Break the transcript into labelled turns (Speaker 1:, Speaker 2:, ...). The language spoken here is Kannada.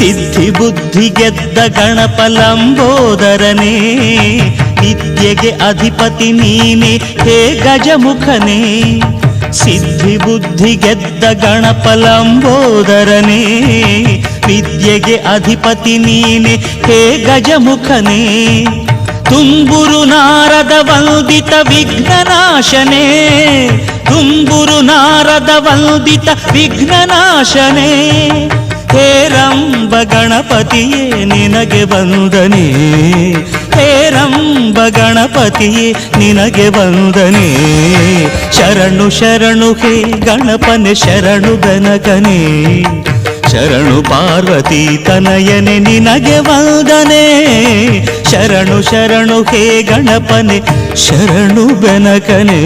Speaker 1: ಬುದ್ಧಿ ಗೆದ್ದ ಗಣಪ ಲಂಬೋದರನೇ ವಿದ್ಯೆಗೆ ಅಧಿಪತಿ ನೀನೆ, ಹೇ ಗಜಮುಖನೇ. ಸಿದ್ಧಿ ಬುದ್ಧಿ ಗೆದ್ದ ಗಣಪ ಲಂಬೋದರನೇ ವಿದ್ಯೆಗೆ ಅಧಿಪತಿ ನೀನೆ, ಹೇ ಗಜಮುಖನೇ. ತುಂಬುರು ನಾರದ ವಂದಿತ ವಿಘ್ನನಾಶನೇ, ತುಂಬುರು ನಾರದ ವಂದಿತ ವಿಘ್ನನಾಶನೇ. ಹೇರಂಬ ಗಣಪತಿಯೇ ನಿನಗೆ ವಂದನೆ. ಹೇರಂಬ ಗಣಪತಿಯೇ ನಿನಗೆ ವಂದನೆ. ಶರಣು ಶರಣು, ಹೇ ಗಣಪನೆ, ಶರಣು ಗನಕನೇ ಶರಣು ಪಾರ್ವತಿ ತನಯನೆ ನಿನಗೆ ವಂದನೆ. ಶರಣು ಶರಣು, ಹೇ ಗಣಪನೆ, ಶರಣು ಬೆನಕನೇ